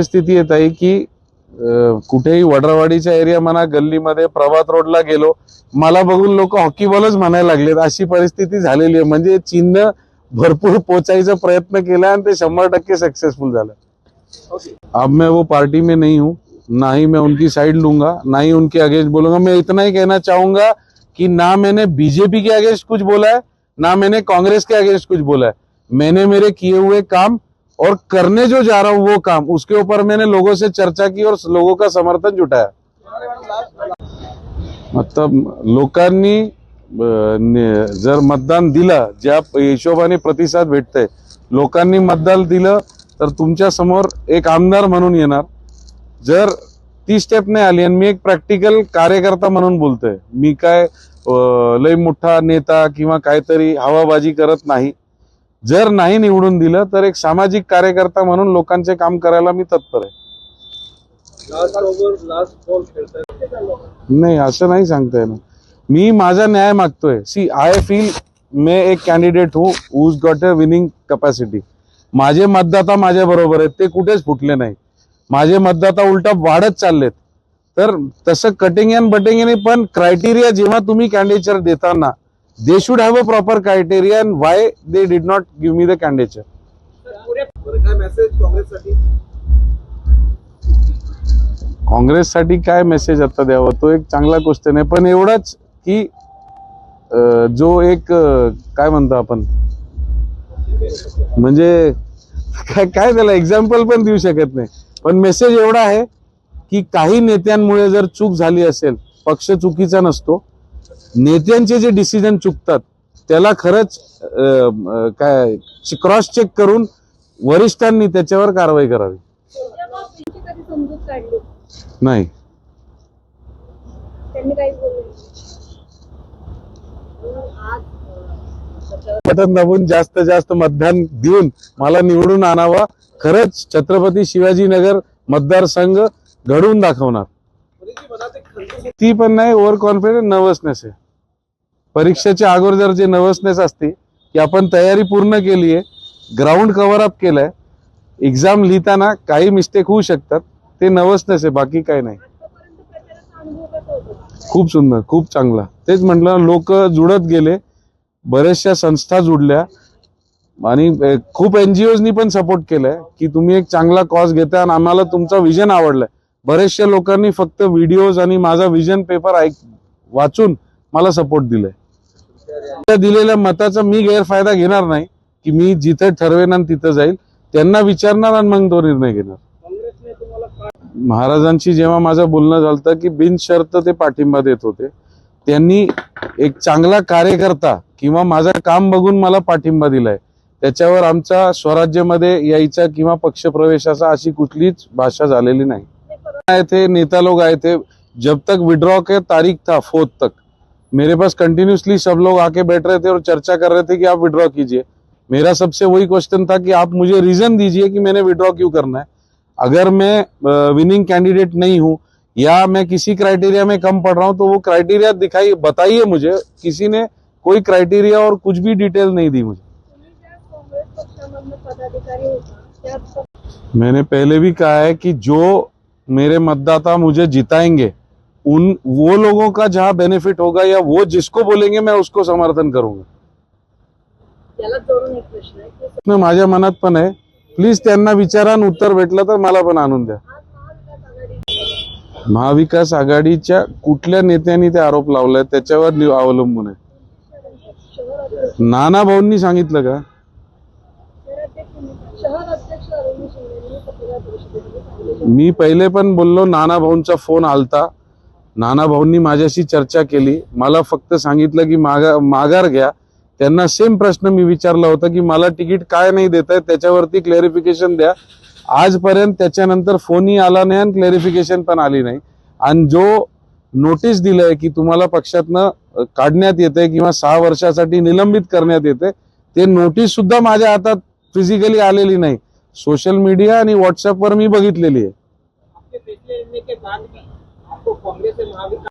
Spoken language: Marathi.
परिस्थिती येत आहे की कुठेही वडरवाडीच्या एरिया म्हणा गल्लीमध्ये प्रभात रोडला गेलो मला बघून लोक हॉकी बॉलच म्हणायला लागलेत अशी परिस्थिती झालेली आहे. म्हणजे चिन्ह भरपूर पोचायचा प्रयत्न केला आणि ते शंभर टक्के सक्सेसफुल झालं. अब मैं वो पार्टी में नहीं हूँ ना ही मैं उनकी साइड लूंगा ना ही उनके अगेंस्ट बोलूंगा। मैं इतना ही कहना चाहूंगा कि ना मैंने बीजेपी के अगेंस्ट कुछ बोला है ना मैंने कांग्रेस के अगेंस्ट कुछ बोला है। मैंने मेरे किए हुए काम और करने जो जा रहा हूँ वो काम उसके ऊपर मैंने लोगों से चर्चा की और लोगों का समर्थन जुटाया। मतलब लोकांनी जर मतदान दिलं ज्या हिशोबाने प्रतिसाद भेटतंय लोकांनी मतदान दिलं तर तुमच्यासमोर एक आमदार म्हणून येणार. जर ती स्टेप नाही आली आणि मी एक प्रॅक्टिकल कार्यकर्ता म्हणून बोलतोय मी काय लय मोठा नेता किंवा काहीतरी हवाबाजी करत नाही जर नाही निवडून दिलं तर एक सामाजिक कार्यकर्ता म्हणून लोकांचे काम करायला मी तत्पर आहे. नाही असं नाही सांगता येणार. मी माझा न्याय मागतोय. सी आय फील मे एक candidate who who's got a winning capacity माझे मतदाता माझ्या बरोबर आहेत. ते कुठेच फुटले नाही. माझे मतदाता उलटा वाढत चाललेत. तर तसं कटिंग अँड बटिंग पण क्रायटेरिया जेव्हा तुम्ही कॅन्डिडेचर देताना they should have a proper criteria and why they did not give me the candidature बरं काय मेसेज काँग्रेससाठी? काय मेसेज आता द्यावा? तो एक चांगला क्वेश्चन आहे. पण एवढाच की जो एक काय म्हणतो आपण? म्हणजे काय काय त्याला एक्झाम्पल पण देऊ शकत नाही. पण मेसेज एवढा आहे की काही नेत्यांमुळे जर चूक झाली असेल पक्ष चुकीचा नसतो नेत्यांचे जे डिसिजन चुकतात त्याला खरंच काय क्रॉस चेक करून वरिष्ठांनी त्याच्यावर कारवाई करावी. नाही. बटन दाबून जास्त जास्त मतदान देऊन मला निवडून आणावा खरंच छत्रपती शिवाजीनगर मतदारसंघ घडवून दाखवणार. ती पण नाही ओव्हर कॉन्फिडन्स नर्वसनेस आहे. परीक्षेच्या अगोदर जर जे नर्वसनेस असते की आपण तयारी पूर्ण केली आहे ग्राउंड कव्हर अप केलंय एक्झाम लिहिताना काही मिस्टेक होऊ शकतात ते नर्वसनेस आहे बाकी काही नाही. खूप सुंदर खूप चांगला. तेच म्हटलं लोक जुडत गेले बऱ्याचशा संस्था जुडल्या आणि अ, खूप एनजीओनी पण सपोर्ट केलाय की तुम्ही एक चांगला कॉज घेताय आणि आम्हाला तुमचा विजन आवडलाय. बऱ्याचशा लोकांनी फक्त व्हिडिओज आणि माझा विजन पेपर ऐक वाचून मला सपोर्ट दिलाय. त्या दिलेल्या मताचा मी गैरफायदा घेणार नाही की मी जिथे ठरवेन आणि तिथं जाईल त्यांना विचारणार आणि मग तो निर्णय घेणार. महाराजांशी जेव्हा माझं बोलणं झालं की बिनशर्त ते पाठिंबा देत होते त्यांनी एक चांगला कार्यकर्ता किंवा माझं काम बघून मला पाठिंबा दिलाय. त्याच्यावर आमच्या स्वराज्यामध्ये यायचा किंवा पक्षप्रवेशाचा अशी कुठलीच भाषा झालेली नाही. येथे थे नेता लोग आए थे जब तक विड्रॉ के तारीख था फोर्थ तक. मेरे पास कंटिन्यूसली सब लोग आके बैठ रहे थे और चर्चा कर रहे थे कि आप विड्रॉ कीजिए। मेरा सबसे वही क्वेश्चन था कि आप मुझे रीजन दीजिए कि मैंने विड्रॉ क्यों करना है। अगर मैं विनिंग कैंडिडेट नहीं हूँ, या मैं किसी क्राइटेरिया में कम पढ़ रहा हूँ तो वो क्राइटेरिया दिखाई, बताइए मुझे, किसी ने कोई क्राइटेरिया और कुछ भी डिटेल नहीं दी मुझे। मैंने पहले भी कहा है कि जो मेरे मतदाता मुझे जिताएँगे उन वो लोगों का जहां बेनिफिट होगा या वो जिसको बोलेंगे मैं उसको समर्थन करूंगा। माझ्या मनात पण आहे. प्लीज त्यांना विचारा उत्तर भेटलं तर मला पण आणून द्या. महाविकास आघाडी महाविकास आघाडीच्या कुठल्या नेत्यांनी ते आरोप लावलाय त्याच्यावर अवलंबून आहे. नाना भाऊंनी सांगितलं का? मी पहिले पण बोललो नाना भाऊंचा फोन आलता. नाना भाऊंनी माझ्याशी चर्चा केली. मला फक्त सांगितलं की मागा माघार घ्या. त्यांना सेम प्रश्न मी विचारला होता की मला तिकीट काय नाही देत आहे त्याच्यावरती क्लॅरिफिकेशन द्या. आजपर्यंत त्याच्यानंतर फोनही आला नाही आणि क्लॅरिफिकेशन पण आली नाही. आणि जो नोटीस दिलंय की तुम्हाला पक्षातनं काढण्यात येते किंवा सहा वर्षासाठी निलंबित करण्यात येते ते नोटीस सुद्धा माझ्या हातात फिजिकली आलेली नाही. सोशल मीडिया आणि व्हॉट्सअपवर मी बघितलेली आहे. आपके फैसले महाविकास